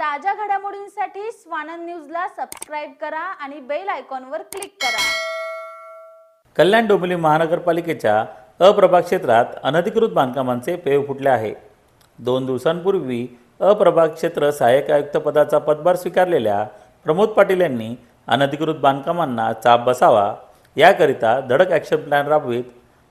ताज्या घडामोडींसाठी स्वानंद न्यूजला सबस्क्राईब करा आणि बेल आयकॉनवर क्लिक करा. कल्याण डोंबिवली महानगरपालिकेच्या अप्रभाग क्षेत्रात अनधिकृत बांधकामांचे पेव फुटले आहे. दोन दिवसांपूर्वी अप्रभाग क्षेत्र सहाय्यक आयुक्त पदाचा पदभार स्वीकारलेल्या प्रमोद पाटील यांनी अनधिकृत बांधकामांना चाप बसावा याकरिता धडक ॲक्शन प्लॅन राबवित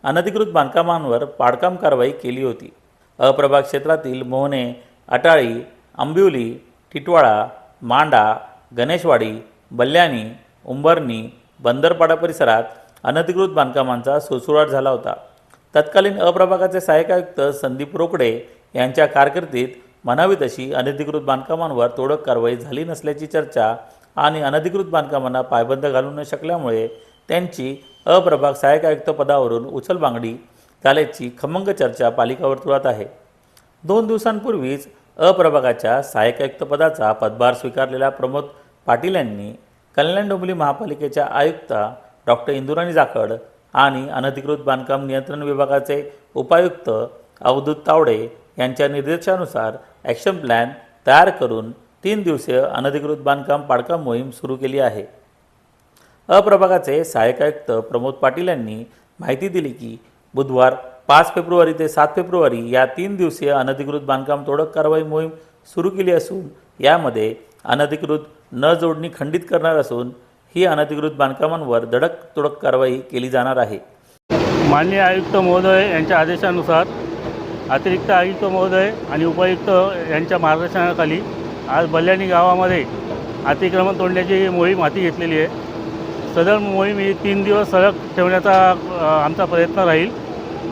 अनधिकृत बांधकामांवर पाडकाम कारवाई केली होती. अप्रभाग क्षेत्रातील मोहने अटाळी आंबिवली टिटवाळा मांडा गणेशवाडी बल्ल्याणी उंबरणी बंदरपाडा परिसरात अनधिकृत बांधकामांचा सुळसुळाट झाला होता. तत्कालीन अप्रभागाचे सहाय्यक आयुक्त संदीप रोकडे यांच्या कारकिर्दीत म्हणावी तशी अनधिकृत बांधकामांवर तोडक कारवाई झाली नसल्याची चर्चा आणि अनधिकृत बांधकामांना पायबंद घालू न शकल्यामुळे त्यांची अप्रभाग सहाय्यक आयुक्त पदावरून उचलबांगडी झाल्याची खमंग चर्चा पालिका वर्तुळात आहे. दोन दिवसांपूर्वीच अप्रभागाच्या सहाय्यक आयुक्तपदाचा पदभार स्वीकारलेल्या प्रमोद पाटील यांनी कल्याण डोंबिवली महापालिकेच्या आयुक्ता डॉक्टर इंदुराणी जाखड आणि अनधिकृत बांधकाम नियंत्रण विभागाचे उपायुक्त अवधूत तावडे यांच्या निर्देशानुसार ॲक्शन प्लॅन तयार करून तीन दिवसीय अनधिकृत बांधकाम पाडकाम मोहीम सुरू केली आहे. अप्रभागाचे सहाय्यक आयुक्त प्रमोद पाटील यांनी माहिती दिली की बुधवार पाच फेब्रुवारी ते सात फेब्रुवारी या तीन दिवसीय अनधिकृत बांधकाम तोडक कारवाई मोहीम सुरू केली असून यामध्ये अनधिकृत न जोडणी खंडित करणार असून ही अनधिकृत बांधकामांवर धडक तोडक कारवाई केली जाणार आहे. माननीय आयुक्त महोदय यांच्या आदेशानुसार अतिरिक्त आयुक्त महोदय आणि उपायुक्त यांच्या मार्गदर्शनाखाली आज बल्याणी गावामध्ये अतिक्रमण तोडण्याची मोहीम हाती घेतलेली आहे. सदर मोहीम ही तीन दिवस सलग ठेवण्याचा आमचा प्रयत्न राहील.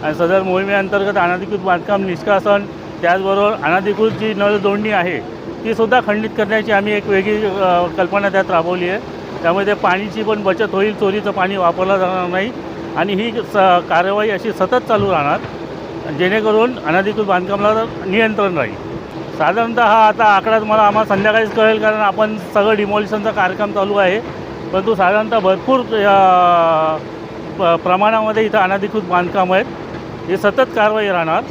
आणि सदर मोहिमेअंतर्गत अनाधिकृत बांधकाम निष्कासन त्याचबरोबर अनाधिकृत जी नळ जोडणी आहे तीसुद्धा खंडित करण्याची आम्ही एक वेगळी कल्पना त्यात राबवली आहे. त्यामुळे त्या पाणीची पण बचत होईल चोरीचं पाणी वापरलं जाणार नाही आणि ही स कारवाई अशी सतत चालू राहणार जेणेकरून अनाधिकृत बांधकामाला नियंत्रण राहील. साधारणतः हा आता आकडा तुम्हाला आम्हाला संध्याकाळीच कळेल कारण आपण सगळं डिमॉलिशनचा कार्यक्रम चालू आहे. परंतु साधारणतः भरपूर प- प्रमाणामध्ये इथं अनाधिकृत बांधकाम आहेत. ही सतत कारवाई राहणार.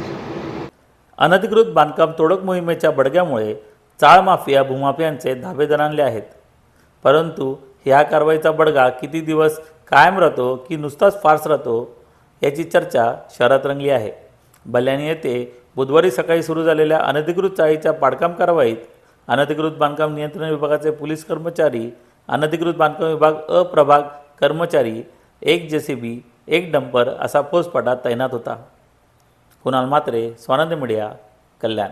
अनधिकृत बांधकाम तोडक मोहिमेच्या बडग्यामुळे चाळ माफिया भूमाफियांचे धाबे दणाणले आहेत. परंतु ह्या कारवाईचा बडगा किती दिवस कायम राहतो की नुसताच फार्स राहतो याची चर्चा शहरात रंगली आहे. बल्याणी येथे बुधवारी सकाळी सुरू झालेल्या अनधिकृत चाळीच्या पाडकाम कारवाईत अनधिकृत बांधकाम नियंत्रण विभागाचे पोलीस कर्मचारी अनधिकृत बांधकाम विभाग अप्रभाग कर्मचारी एक जे सी बी एक डंपर असा पोस्टपाटा तैनात होता. कुणाल मात्रे स्वानंद मीडिया कल्याण.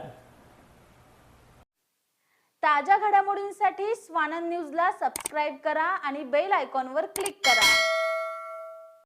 ताज्या घडामोडींसाठी स्वानंद न्यूजला सबस्क्राईब करा आणि बेल आयकॉनवर क्लिक करा.